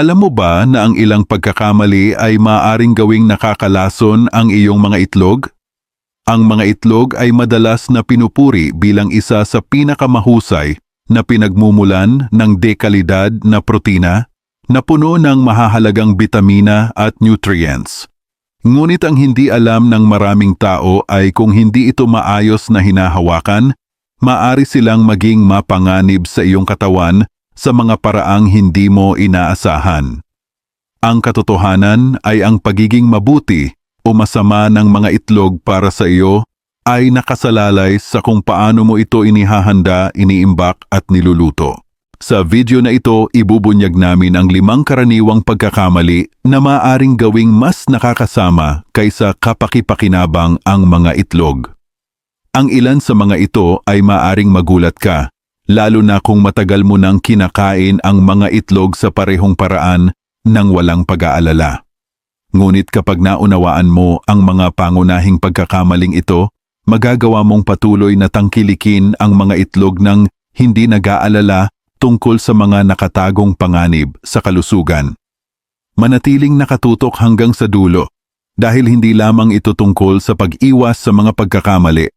Alam mo ba na ang ilang pagkakamali ay maaring gawing nakakalason ang iyong mga itlog? Ang mga itlog ay madalas na pinupuri bilang isa sa pinakamahusay na pinagmumulan ng dekalidad na protina na puno ng mahahalagang bitamina at nutrients. Ngunit ang hindi alam ng maraming tao ay kung hindi ito maayos na hinahawakan, maari silang maging mapanganib sa iyong katawan sa mga paraang hindi mo inaasahan. Ang katotohanan ay ang pagiging mabuti o masama ng mga itlog para sa iyo ay nakasalalay sa kung paano mo ito inihahanda, iniimbak at niluluto. Sa video na ito, ibubunyag namin ang limang karaniwang pagkakamali na maaring gawing mas nakakasama kaysa kapakipakinabang ang mga itlog. Ang ilan sa mga ito ay maaring magulat ka, lalo na kung matagal mo nang kinakain ang mga itlog sa parehong paraan nang walang pag-aalala. Ngunit kapag naunawaan mo ang mga pangunahing pagkakamaling ito, magagawa mong patuloy na tangkilikin ang mga itlog ng hindi nag-aalala tungkol sa mga nakatagong panganib sa kalusugan. Manatiling nakatutok hanggang sa dulo dahil hindi lamang ito tungkol sa pag-iwas sa mga pagkakamali,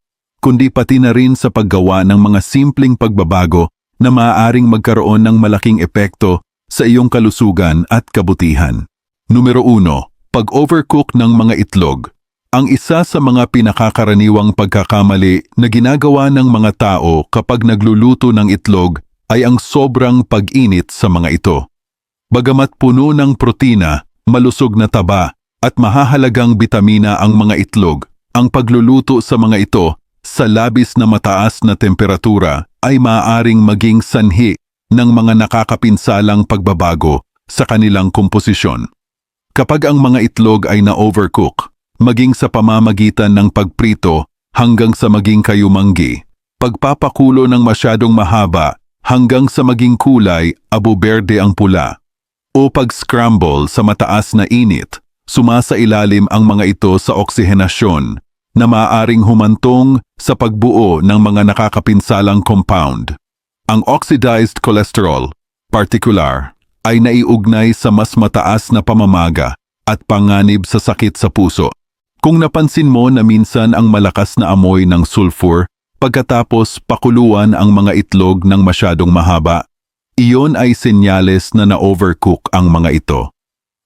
kundi pati na rin sa paggawa ng mga simpleng pagbabago na maaaring magkaroon ng malaking epekto sa iyong kalusugan at kabutihan. Numero 1. Pag-overcook ng mga itlog. Ang isa sa mga pinakakaraniwang pagkakamali na ginagawa ng mga tao kapag nagluluto ng itlog ay ang sobrang pag-init sa mga ito. Bagamat puno ng protina, malusog na taba at mahahalagang bitamina ang mga itlog, ang pagluluto sa mga ito sa labis na mataas na temperatura ay maaaring maging sanhi ng mga nakakapinsalang pagbabago sa kanilang komposisyon. Kapag ang mga itlog ay na-overcook, maging sa pamamagitan ng pagprito hanggang sa maging kayumanggi, pagpapakulo ng masyadong mahaba hanggang sa maging kulay abo berde ang pula, o pag-scramble sa mataas na init, sumasa ilalim ang mga ito sa oksihenasyon na maaaring humantong sa pagbuo ng mga nakakapinsalang compound. Ang oxidized cholesterol, particular, ay naiugnay sa mas mataas na pamamaga at panganib sa sakit sa puso. Kung napansin mo na minsan ang malakas na amoy ng sulfur pagkatapos pakuluan ang mga itlog ng masyadong mahaba, iyon ay senyales na na-overcook ang mga ito.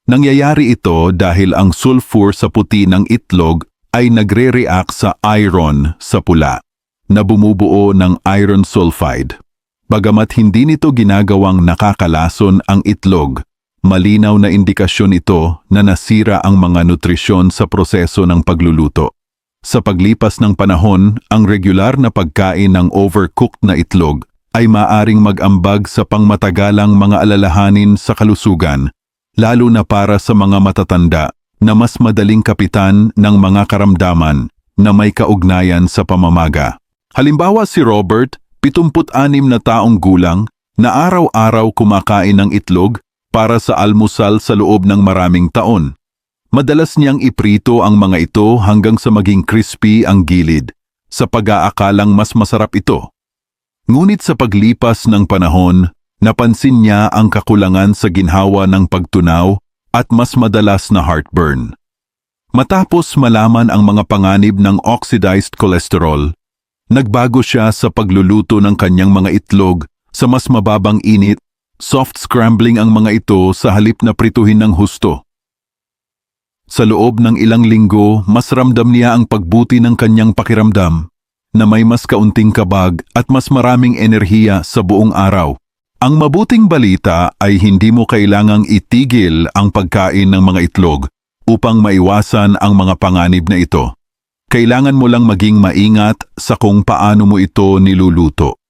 Nangyayari ito dahil ang sulfur sa puti ng itlog ay nagre-react sa iron sa pula na bumubuo ng iron sulfide. Bagamat hindi nito ginagawang nakakalason ang itlog, malinaw na indikasyon ito na nasira ang mga nutrisyon sa proseso ng pagluluto. Sa paglipas ng panahon, ang regular na pagkain ng overcooked na itlog ay maaring mag-ambag sa pangmatagalang mga alalahanin sa kalusugan, lalo na para sa mga matatanda na mas madaling kapitan ng mga karamdaman na may kaugnayan sa pamamaga. Halimbawa si Robert, 76 na taong gulang na araw-araw kumakain ng itlog para sa almusal sa loob ng maraming taon. Madalas niyang iprito ang mga ito hanggang sa maging crispy ang gilid, sa pag-aakalang mas masarap ito. Ngunit sa paglipas ng panahon, napansin niya ang kakulangan sa ginhawa ng pagtunaw at mas madalas na heartburn. Matapos malaman ang mga panganib ng oxidized cholesterol, nagbago siya sa pagluluto ng kanyang mga itlog sa mas mababang init, soft scrambling ang mga ito sa halip na prituhin ng husto. Sa loob ng ilang linggo, mas ramdam niya ang pagbuti ng kanyang pakiramdam na may mas kaunting kabag at mas maraming enerhiya sa buong araw. Ang mabuting balita ay hindi mo kailangang itigil ang pagkain ng mga itlog upang maiwasan ang mga panganib na ito. Kailangan mo lang maging maingat sa kung paano mo ito niluluto.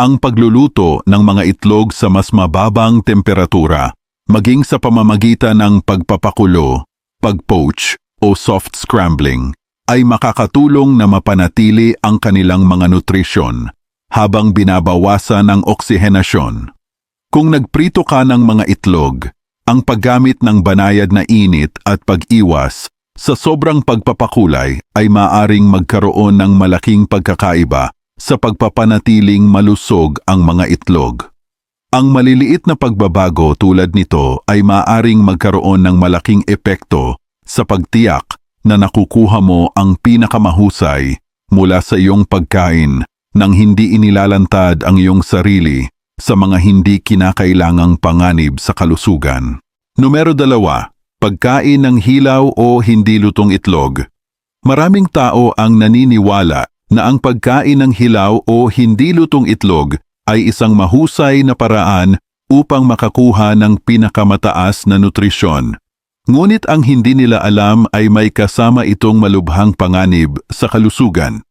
Ang pagluluto ng mga itlog sa mas mababang temperatura, maging sa pamamagitan ng pagpapakulo, pag-poach o soft scrambling, ay makakatulong na mapanatili ang kanilang mga nutrisyon habang binabawasan ang oksihenasyon. Kung nagprito ka ng mga itlog, ang paggamit ng banayad na init at pag-iwas sa sobrang pagpapakulay ay maaring magkaroon ng malaking pagkakaiba sa pagpapanatiling malusog ang mga itlog. Ang maliliit na pagbabago tulad nito ay maaring magkaroon ng malaking epekto sa pagtiyak na nakukuha mo ang pinakamahusay mula sa iyong pagkain nang hindi inilalantad ang iyong sarili sa mga hindi kinakailangang panganib sa kalusugan. Numero dalawa, pagkain ng hilaw o hindi lutong itlog. Maraming tao ang naniniwala na ang pagkain ng hilaw o hindi lutong itlog ay isang mahusay na paraan upang makakuha ng pinakamataas na nutrisyon. Ngunit ang hindi nila alam ay may kasama itong malubhang panganib sa kalusugan.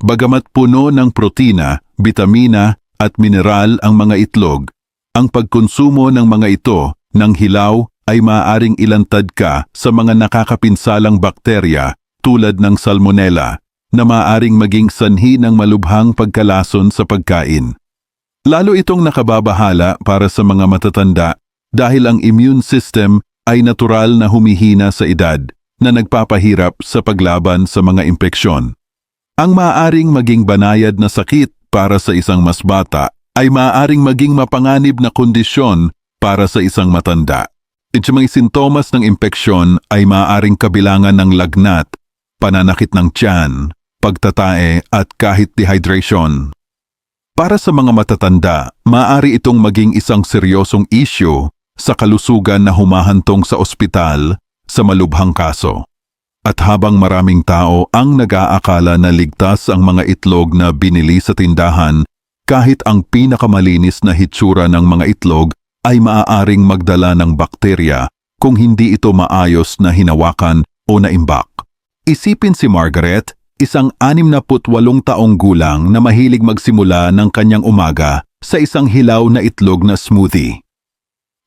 Bagamat puno ng protina, bitamina at mineral ang mga itlog, ang pagkonsumo ng mga ito ng hilaw ay maaaring ilantad ka sa mga nakakapinsalang bakterya tulad ng salmonella na maaaring maging sanhi ng malubhang pagkalason sa pagkain. Lalo itong nakababahala para sa mga matatanda dahil ang immune system ay natural na humihina sa edad na nagpapahirap sa paglaban sa mga impeksyon. Ang maaaring maging banayad na sakit para sa isang mas bata ay maaaring maging mapanganib na kondisyon para sa isang matanda. At sa mga sintomas ng impeksyon ay maaaring kabilangan ng lagnat, pananakit ng tiyan, pagtatae at kahit dehydration. Para sa mga matatanda, maaari itong maging isang seryosong issue sa kalusugan na humahantong sa ospital sa malubhang kaso. At habang maraming tao ang nag-aakala na ligtas ang mga itlog na binili sa tindahan, kahit ang pinakamalinis na hitsura ng mga itlog ay maaaring magdala ng bakterya kung hindi ito maayos na hinawakan o naimbak. Isipin si Margaret isang 68 taong gulang na mahilig magsimula ng kanyang umaga sa isang hilaw na itlog na smoothie.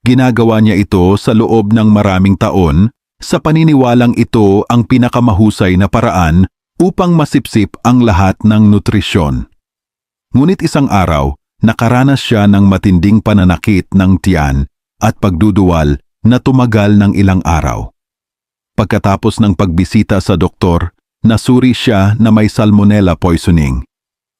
Ginagawa niya ito sa loob ng maraming taon sa paniniwalang ito ang pinakamahusay na paraan upang masipsip ang lahat ng nutrisyon. Ngunit isang araw, nakaranas siya ng matinding pananakit ng tiyan at pagduduwal na tumagal ng ilang araw. Pagkatapos ng pagbisita sa doktor, nasuri siya na may salmonella poisoning.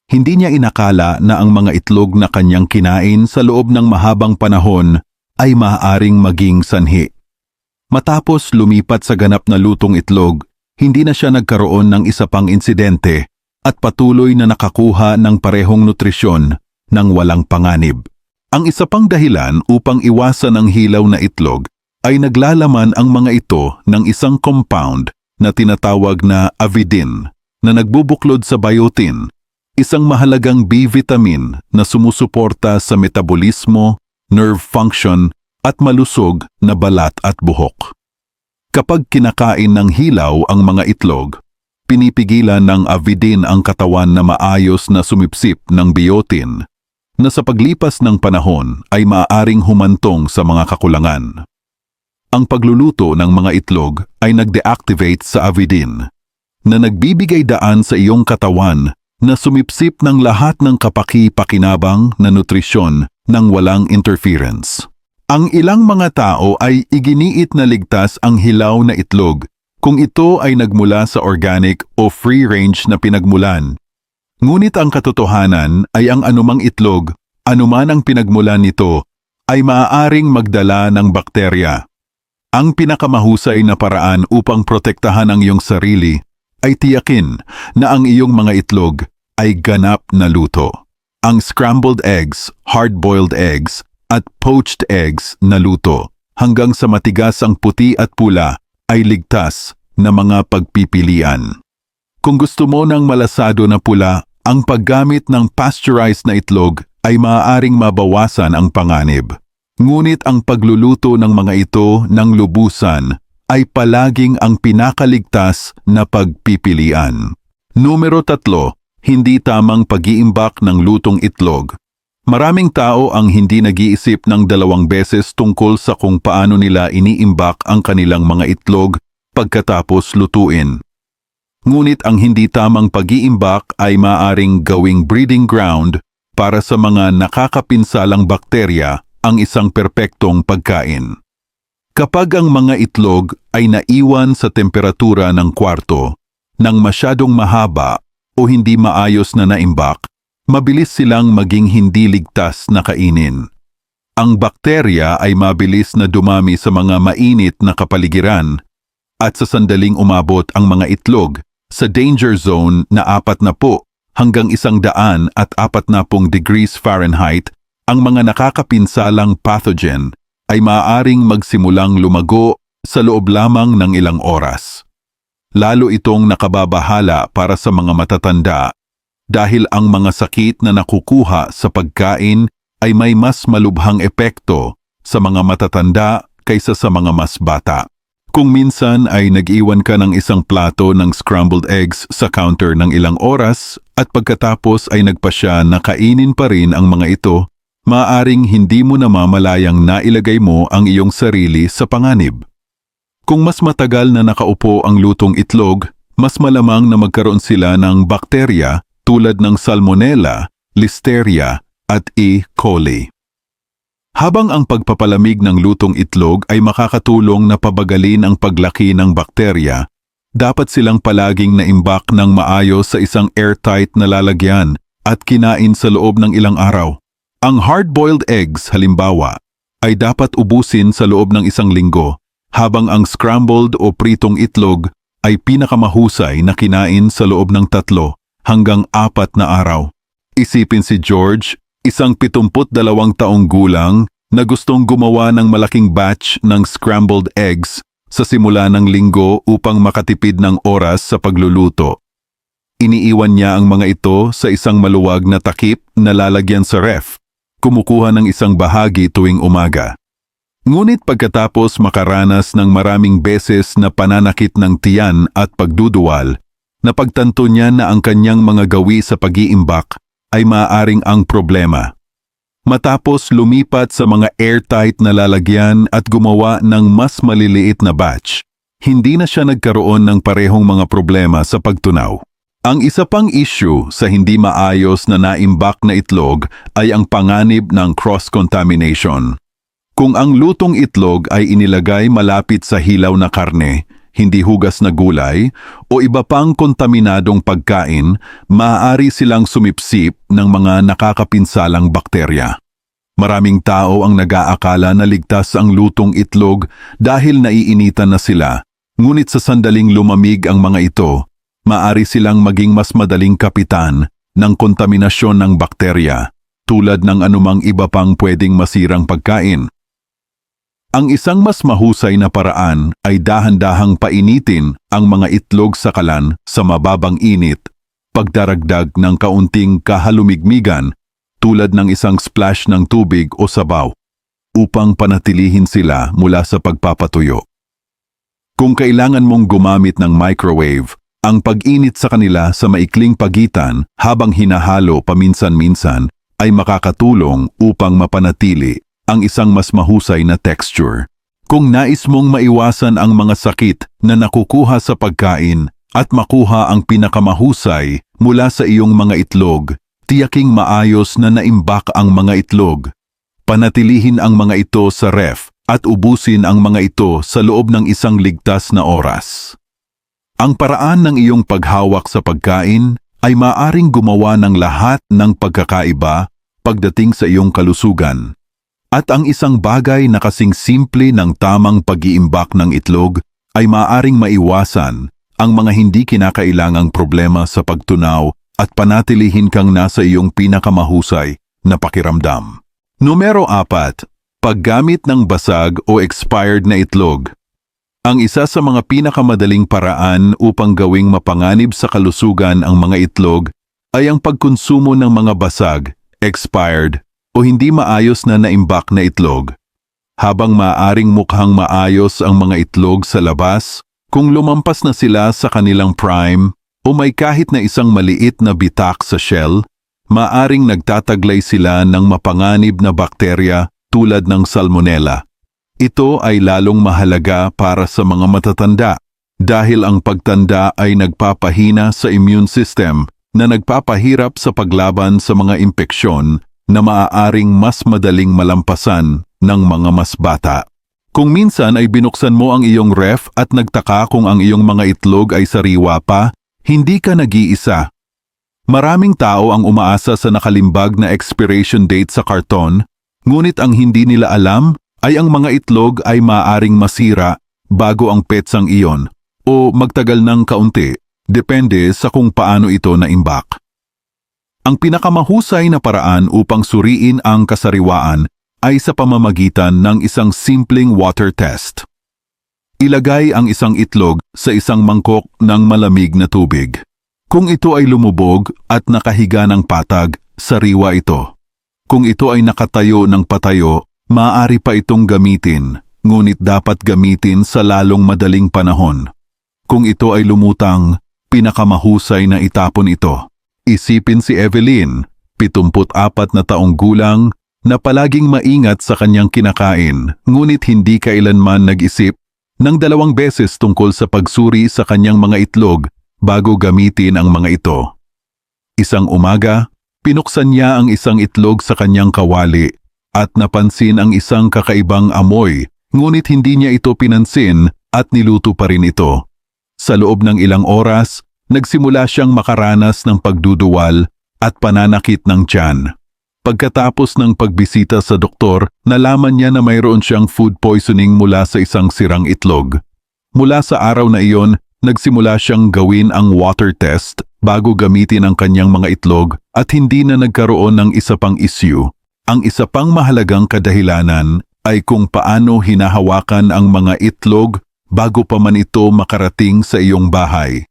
Hindi niya inakala na ang mga itlog na kanyang kinain sa loob ng mahabang panahon ay maaaring maging sanhi. Matapos lumipat sa ganap na lutong itlog, hindi na siya nagkaroon ng isa pang insidente at patuloy na nakakuha ng parehong nutrisyon ng walang panganib. Ang isa pang dahilan upang iwasan ang hilaw na itlog ay naglalaman ang mga ito ng isang compound na tinatawag na avidin na nagbubuklod sa biotin, isang mahalagang B-vitamin na sumusuporta sa metabolismo, nerve function at malusog na balat at buhok. Kapag kinakain ng hilaw ang mga itlog, pinipigilan ng avidin ang katawan na maayos na sumipsip ng biotin na sa paglipas ng panahon ay maaaring humantong sa mga kakulangan. Ang pagluluto ng mga itlog ay nag-deactivate sa avidin na nagbibigay daan sa iyong katawan na sumipsip ng lahat ng kapaki-pakinabang na nutrisyon ng walang interference. Ang ilang mga tao ay iginiit na ligtas ang hilaw na itlog kung ito ay nagmula sa organic o free-range na pinagmulan. Ngunit ang katotohanan ay ang anumang itlog, anuman ang pinagmulan nito, ay maaaring magdala ng bakterya. Ang pinakamahusay na paraan upang protektahan ang iyong sarili ay tiyakin na ang iyong mga itlog ay ganap na luto. Ang scrambled eggs, hard-boiled eggs, at poached eggs na luto hanggang sa matigas ang puti at pula ay ligtas na mga pagpipilian. Kung gusto mo ng malasado na pula, ang paggamit ng pasteurized na itlog ay maaaring mabawasan ang panganib. Ngunit ang pagluluto ng mga ito ng lubusan ay palaging ang pinakaligtas na pagpipilian. Numero tatlo, hindi tamang pag-iimbak ng lutong itlog. Maraming tao ang hindi nag-iisip ng dalawang beses tungkol sa kung paano nila iniimbak ang kanilang mga itlog pagkatapos lutuin. Ngunit ang hindi tamang pag-iimbak ay maaring gawing breeding ground para sa mga nakakapinsalang bakterya ang isang perpektong pagkain. Kapag ang mga itlog ay naiwan sa temperatura ng kwarto ng masyadong mahaba o hindi maayos na naimbak, mabilis silang maging hindi ligtas na kainin. Ang bakterya ay mabilis na dumami sa mga mainit na kapaligiran at sa sandaling umabot ang mga itlog sa danger zone na apat na po hanggang isang daan at apat na pong degrees Fahrenheit, ang mga nakakapinsalang pathogen ay maaaring magsimulang lumago sa loob lamang ng ilang oras. Lalo itong nakababahala para sa mga matatanda dahil ang mga sakit na nakukuha sa pagkain ay may mas malubhang epekto sa mga matatanda kaysa sa mga mas bata. Kung minsan ay nag-iwan ka ng isang plato ng scrambled eggs sa counter ng ilang oras at pagkatapos ay nagpasya na kainin pa rin ang mga ito, maaring hindi mo namamalayang nailagay mo ang iyong sarili sa panganib. Kung mas matagal na nakaupo ang lutong itlog, mas malamang na magkaroon sila ng bakterya tulad ng Salmonella, Listeria at E. coli. Habang ang pagpapalamig ng lutong itlog ay makakatulong na pabagalin ang paglaki ng bakterya, dapat silang palaging naimbak ng maayos sa isang airtight na lalagyan at kinain sa loob ng ilang araw. Ang hard-boiled eggs, halimbawa, ay dapat ubusin sa loob ng isang linggo, habang ang scrambled o pritong itlog ay pinakamahusay na kinain sa loob ng tatlo hanggang apat na araw. Isipin si George, isang 72 taong gulang na gustong gumawa ng malaking batch ng scrambled eggs sa simula ng linggo upang makatipid ng oras sa pagluluto. Iniiwan niya ang mga ito sa isang maluwag na takip na lalagyan sa ref, kumukuha ng isang bahagi tuwing umaga. Ngunit pagkatapos makaranas ng maraming beses na pananakit ng tiyan at pagduduwal, napagtanto niya na ang kanyang mga gawi sa pag-iimbak ay maaaring ang problema. Matapos lumipat sa mga airtight na lalagyan at gumawa ng mas maliliit na batch, hindi na siya nagkaroon ng parehong mga problema sa pagtunaw. Ang isa pang issue sa hindi maayos na naimbak na itlog ay ang panganib ng cross-contamination. Kung ang lutong itlog ay inilagay malapit sa hilaw na karne, hindi hugas na gulay, o iba pang kontaminadong pagkain, maaari silang sumipsip ng mga nakakapinsalang bakterya. Maraming tao ang nag-aakala na ligtas ang lutong itlog dahil naiinitan na sila, ngunit sa sandaling lumamig ang mga ito, maaari silang maging mas madaling kapitan ng kontaminasyon ng bakterya, tulad ng anumang iba pang pwedeng masirang pagkain. Ang isang mas mahusay na paraan ay dahan-dahang painitin ang mga itlog sa kalan sa mababang init, pagdaragdag ng kaunting kahalumigmigan tulad ng isang splash ng tubig o sabaw upang panatilihin sila mula sa pagpapatuyo. Kung kailangan mong gumamit ng microwave, ang pag-init sa kanila sa maikling pagitan habang hinahalo paminsan-minsan ay makakatulong upang mapanatili ang isang mas mahusay na texture. Kung nais mong maiwasan ang mga sakit na nakukuha sa pagkain at makuha ang pinakamahusay mula sa iyong mga itlog, tiyaking maayos na naimbak ang mga itlog. Panatilihin ang mga ito sa ref at ubusin ang mga ito sa loob ng isang ligtas na oras. Ang paraan ng iyong paghawak sa pagkain ay maaring gumawa ng lahat ng pagkakaiba pagdating sa iyong kalusugan. At ang isang bagay na kasing simple ng tamang pag-iimbak ng itlog ay maaring maiwasan ang mga hindi kinakailangang problema sa pagtunaw at panatilihin kang nasa iyong pinakamahusay na pakiramdam. Numero 4. Paggamit ng basag o expired na itlog. Ang isa sa mga pinakamadaling paraan upang gawing mapanganib sa kalusugan ang mga itlog ay ang pagkonsumo ng mga basag, expired o hindi maayos na naimbak na itlog. Habang maaring mukhang maayos ang mga itlog sa labas, kung lumampas na sila sa kanilang prime o may kahit na isang maliit na bitak sa shell, maaring nagtataglay sila ng mapanganib na bakterya tulad ng salmonella. Ito ay lalong mahalaga para sa mga matatanda dahil ang pagtanda ay nagpapahina sa immune system na nagpapahirap sa paglaban sa mga impeksyon na maaaring mas madaling malampasan ng mga mas bata. Kung minsan ay binuksan mo ang iyong ref at nagtaka kung ang iyong mga itlog ay sariwa pa, hindi ka nag-iisa. Maraming tao ang umaasa sa nakalimbag na expiration date sa karton Ngunit ang hindi nila alam ay ang mga itlog ay maaring masira bago ang petsang iyon o magtagal ng kaunti, depende sa kung paano ito naimbak. Ang pinakamahusay na paraan upang suriin ang kasariwaan ay sa pamamagitan ng isang simpleng water test. Ilagay ang isang itlog sa isang mangkok ng malamig na tubig. Kung ito ay lumubog at nakahiga ng patag, sariwa ito. Kung ito ay nakatayo ng patayo, maaari pa itong gamitin, ngunit dapat gamitin sa lalong madaling panahon. Kung ito ay lumutang, pinakamahusay na itapon ito. Isipin si Evelyn, 74 na taong gulang, na palaging maingat sa kanyang kinakain, ngunit hindi kailanman nag-isip ng dalawang beses tungkol sa pagsuri sa kanyang mga itlog bago gamitin ang mga ito. Isang umaga, pinuksan niya ang isang itlog sa kanyang kawali at napansin ang isang kakaibang amoy, ngunit hindi niya ito pinansin at niluto pa rin ito. Sa loob ng ilang oras, nagsimula siyang makaranas ng pagduduwal at pananakit ng tiyan. Pagkatapos ng pagbisita sa doktor, nalaman niya na mayroon siyang food poisoning mula sa isang sirang itlog. Mula sa araw na iyon, nagsimula siyang gawin ang water test bago gamitin ang kanyang mga itlog at hindi na nagkaroon ng isa pang issue. Ang isa pang mahalagang kadahilanan ay kung paano hinahawakan ang mga itlog bago pa man ito makarating sa iyong bahay.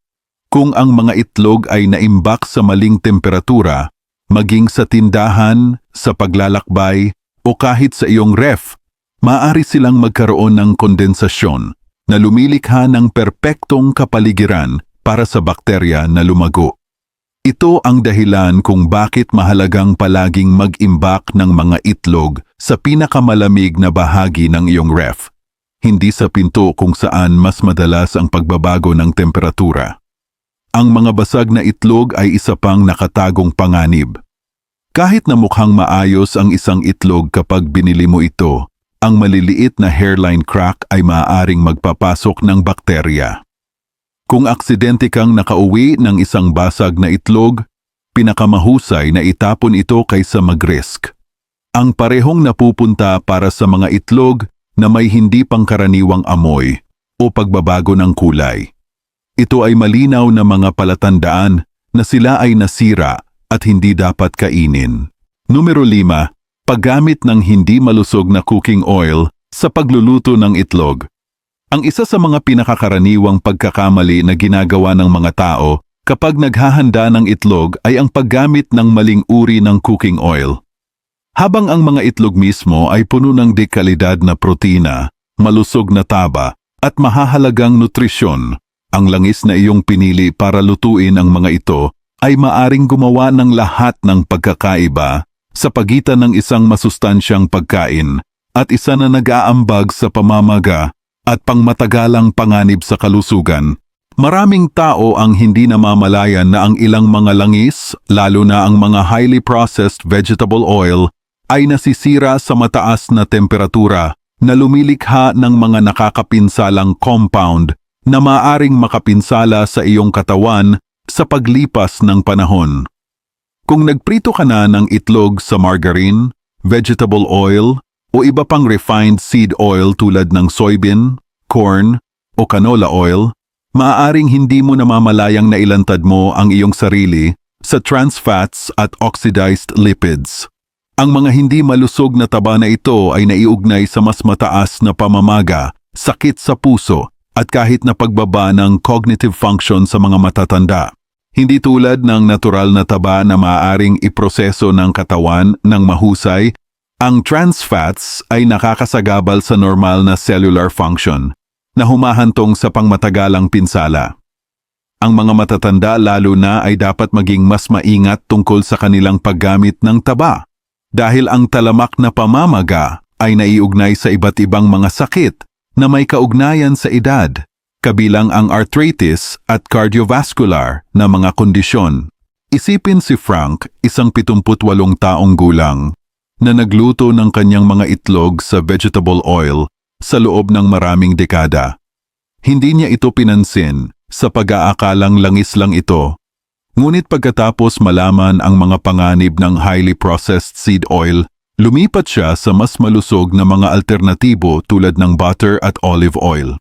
Kung ang mga itlog ay naimbak sa maling temperatura, maging sa tindahan, sa paglalakbay, o kahit sa iyong ref, maaari silang magkaroon ng kondensasyon na lumilikha ng perpektong kapaligiran para sa bakterya na lumago. Ito ang dahilan kung bakit mahalagang palaging mag-imbak ng mga itlog sa pinakamalamig na bahagi ng iyong ref, hindi sa pinto kung saan mas madalas ang pagbabago ng temperatura. Ang mga basag na itlog ay isa pang nakatagong panganib. Kahit na mukhang maayos ang isang itlog kapag binili mo ito, ang maliliit na hairline crack ay maaaring magpapasok ng bakterya. Kung aksidente kang nakauwi ng isang basag na itlog, pinakamahusay na itapon ito kaysa mag-risk. Ang parehong napupunta para sa mga itlog na may hindi pangkaraniwang amoy o pagbabago ng kulay. Ito ay malinaw na mga palatandaan na sila ay nasira at hindi dapat kainin. Numero 5. Paggamit ng hindi malusog na cooking oil sa pagluluto ng itlog. Ang isa sa mga pinakakaraniwang pagkakamali na ginagawa ng mga tao kapag naghahanda ng itlog ay ang paggamit ng maling uri ng cooking oil. Habang ang mga itlog mismo ay puno ng dekalidad na protina, malusog na taba, at mahahalagang nutrisyon, ang langis na iyong pinili para lutuin ang mga ito ay maaring gumawa ng lahat ng pagkakaiba sa pagitan ng isang masustansyang pagkain at isa na nag-aambag sa pamamaga at pangmatagalang panganib sa kalusugan. Maraming tao ang hindi namamalayan na ang ilang mga langis, lalo na ang mga highly processed vegetable oil, ay nasisira sa mataas na temperatura na lumilikha ng mga nakakapinsalang compound na maaring makapinsala sa iyong katawan sa paglipas ng panahon. Kung nagprito ka na ng itlog sa margarine, vegetable oil, o iba pang refined seed oil tulad ng soybean, corn, o canola oil, maaaring hindi mo namamalayang nailantad mo ang iyong sarili sa trans fats at oxidized lipids. Ang mga hindi malusog na taba na ito ay naiugnay sa mas mataas na pamamaga, sakit sa puso, at kahit na pagbaba ng cognitive function sa mga matatanda. Hindi tulad ng natural na taba na maaaring iproseso ng katawan ng mahusay, ang trans fats ay nakakasagabal sa normal na cellular function na humahantong sa pangmatagalang pinsala. Ang mga matatanda lalo na ay dapat maging mas maingat tungkol sa kanilang paggamit ng taba dahil ang talamak na pamamaga ay naiugnay sa iba't ibang mga sakit na may kaugnayan sa edad, kabilang ang arthritis at cardiovascular na mga kondisyon. Isipin si Frank, isang 78 taong gulang, na nagluto ng kanyang mga itlog sa vegetable oil sa loob ng maraming dekada. Hindi niya ito pinansin sa pag-aakalang langis lang ito. Ngunit pagkatapos malaman ang mga panganib ng highly processed seed oil, Lumipat siya sa mas malusog na mga alternatibo tulad ng butter at olive oil.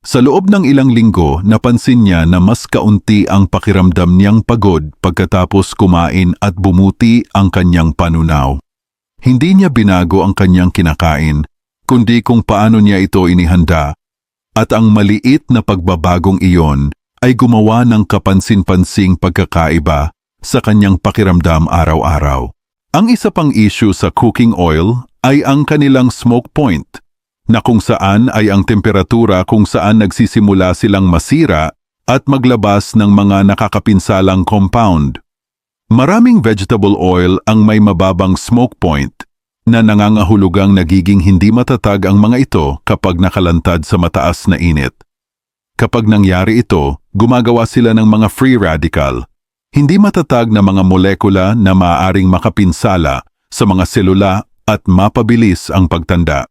Sa loob ng ilang linggo, napansin niya na mas kaunti ang pakiramdam niyang pagod pagkatapos kumain at bumuti ang kanyang panunaw. Hindi niya binago ang kanyang kinakain, kundi kung paano niya ito inihanda. At ang maliit na pagbabagong iyon ay gumawa ng kapansin-pansing pagkakaiba sa kanyang pakiramdam araw-araw. Ang isa pang issue sa cooking oil ay ang kanilang smoke point, na kung saan ay ang temperatura kung saan nagsisimula silang masira at maglabas ng mga nakakapinsalang compound. Maraming vegetable oil ang may mababang smoke point na nangangahulugang nagiging hindi matatag ang mga ito kapag nakalantad sa mataas na init. Kapag nangyari ito, gumagawa sila ng mga free radical, hindi matatag na mga molekula na maaaring makapinsala sa mga selula at mapabilis ang pagtanda.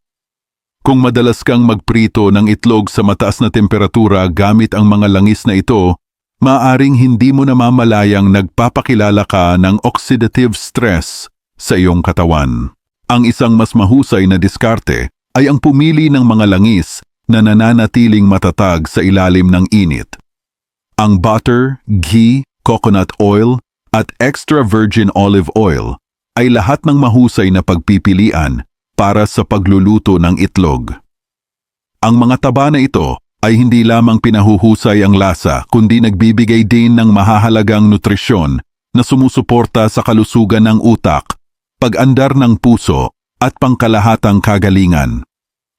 Kung madalas kang magprito ng itlog sa mataas na temperatura gamit ang mga langis na ito, maaring hindi mo namamalayang nagpapakilala ka ng oxidative stress sa iyong katawan. Ang isang mas mahusay na diskarte ay ang pumili ng mga langis na nananatiling matatag sa ilalim ng init. Ang butter, ghee, coconut oil at extra virgin olive oil ay lahat ng mahusay na pagpipilian para sa pagluluto ng itlog. Ang mga taba na ito ay hindi lamang pinahuhusay ang lasa kundi nagbibigay din ng mahahalagang nutrisyon na sumusuporta sa kalusugan ng utak, pag-andar ng puso at pangkalahatang kagalingan.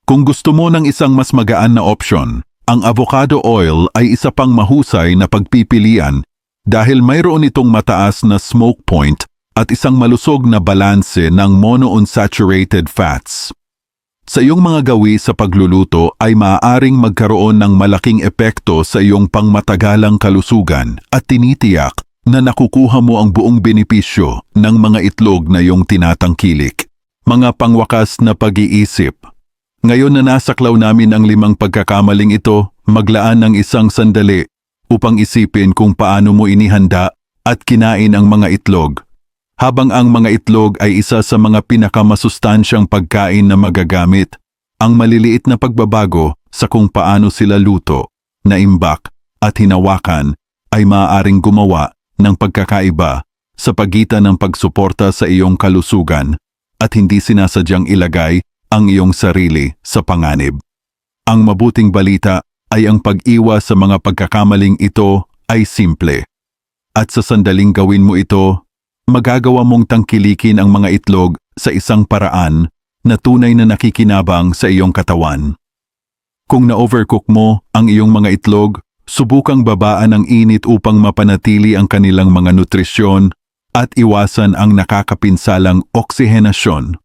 Kung gusto mo ng isang mas magaan na opsyon, ang avocado oil ay isa pang mahusay na pagpipilian dahil mayroon itong mataas na smoke point at isang malusog na balanse ng monounsaturated fats. Sa iyong mga gawi sa pagluluto ay maaaring magkaroon ng malaking epekto sa iyong pangmatagalang kalusugan at tinitiyak na nakukuha mo ang buong benepisyo ng mga itlog na iyong tinatangkilik. Mga pangwakas na pag-iisip. Ngayon na nasaklaw namin ang limang pagkakamaling ito, maglaan ng isang sandali upang isipin kung paano mo inihanda at kinain ang mga itlog habang ang mga itlog ay isa sa mga pinakamasustansyang pagkain na magagamit, ang maliliit na pagbabago sa kung paano sila luto, naimbak at hinawakan ay maaaring gumawa ng pagkakaiba sa pagitan ng pagsuporta sa iyong kalusugan at hindi sinasadyang ilagay ang iyong sarili sa panganib. Ang mabuting balita ay ang pag-iwas sa mga pagkakamaling ito ay simple. At sa sandaling gawin mo ito, magagawa mong tangkilikin ang mga itlog sa isang paraan na tunay na nakikinabang sa iyong katawan. Kung na-overcook mo ang iyong mga itlog, subukang babaan ang init upang mapanatili ang kanilang mga nutrisyon at iwasan ang nakakapinsalang oksihenasyon.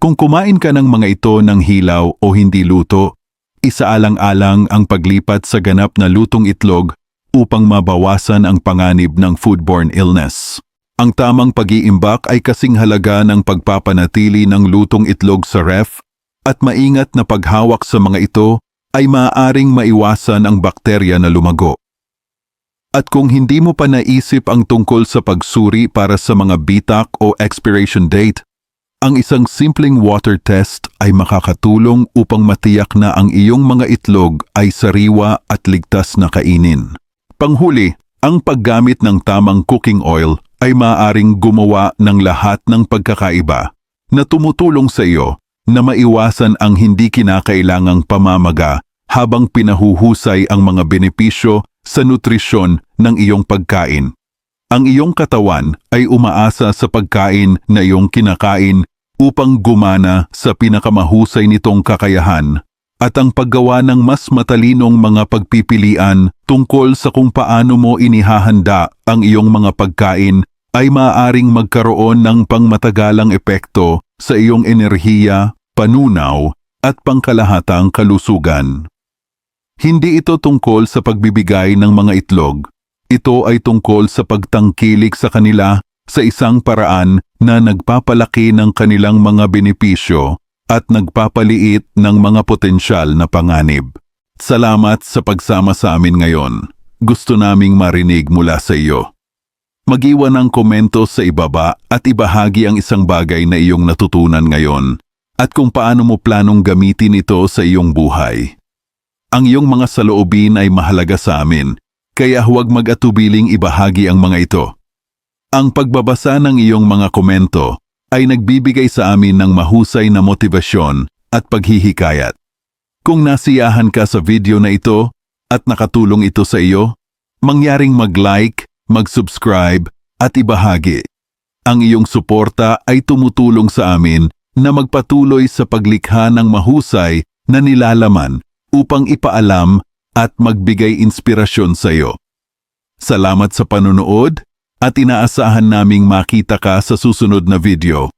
Kung kumain ka ng mga ito ng hilaw o hindi luto, isaalang-alang ang paglipat sa ganap na lutong itlog upang mabawasan ang panganib ng foodborne illness. Ang tamang pag-iimbak ay kasing halaga ng pagpapanatili ng lutong itlog sa ref at maingat na paghawak sa mga ito ay maaaring maiwasan ang bakterya na lumago. At kung hindi mo pa naisip ang tungkol sa pagsuri para sa mga bitak o expiration date, ang isang simpleng water test ay makakatulong upang matiyak na ang iyong mga itlog ay sariwa at ligtas na kainin. Panghuli, ang paggamit ng tamang cooking oil ay maaaring gumawa ng lahat ng pagkakaiba na tumutulong sa iyo na maiwasan ang hindi kinakailangang pamamaga habang pinahuhusay ang mga benepisyo sa nutrisyon ng iyong pagkain. Ang iyong katawan ay umaasa sa pagkain na iyong kinakain upang gumana sa pinakamahusay nitong kakayahan at ang paggawa ng mas matalinong mga pagpipilian tungkol sa kung paano mo inihahanda ang iyong mga pagkain ay maaaring magkaroon ng pangmatagalang epekto sa iyong enerhiya, panunaw at pangkalahatang kalusugan. Hindi ito tungkol sa pagbibigay ng mga itlog. Ito ay tungkol sa pagtangkilik sa kanila sa isang paraan na nagpapalaki ng kanilang mga benepisyo at nagpapaliit ng mga potensyal na panganib. Salamat sa pagsama sa amin ngayon. Gusto naming marinig mula sa iyo. Mag-iwan ng komento sa ibaba at ibahagi ang isang bagay na iyong natutunan ngayon at kung paano mo planong gamitin ito sa iyong buhay. Ang iyong mga saloobin ay mahalaga sa amin, kaya huwag mag-atubiling ibahagi ang mga ito. Ang pagbabasa ng iyong mga komento ay nagbibigay sa amin ng mahusay na motibasyon at paghihikayat. Kung nasiyahan ka sa video na ito at nakatulong ito sa iyo, mangyaring mag-like, mag-subscribe at ibahagi. Ang iyong suporta ay tumutulong sa amin na magpatuloy sa paglikha ng mahusay na nilalaman upang ipaalam at magbigay inspirasyon sa iyo. Salamat sa panonood at inaasahan naming makita ka sa susunod na video.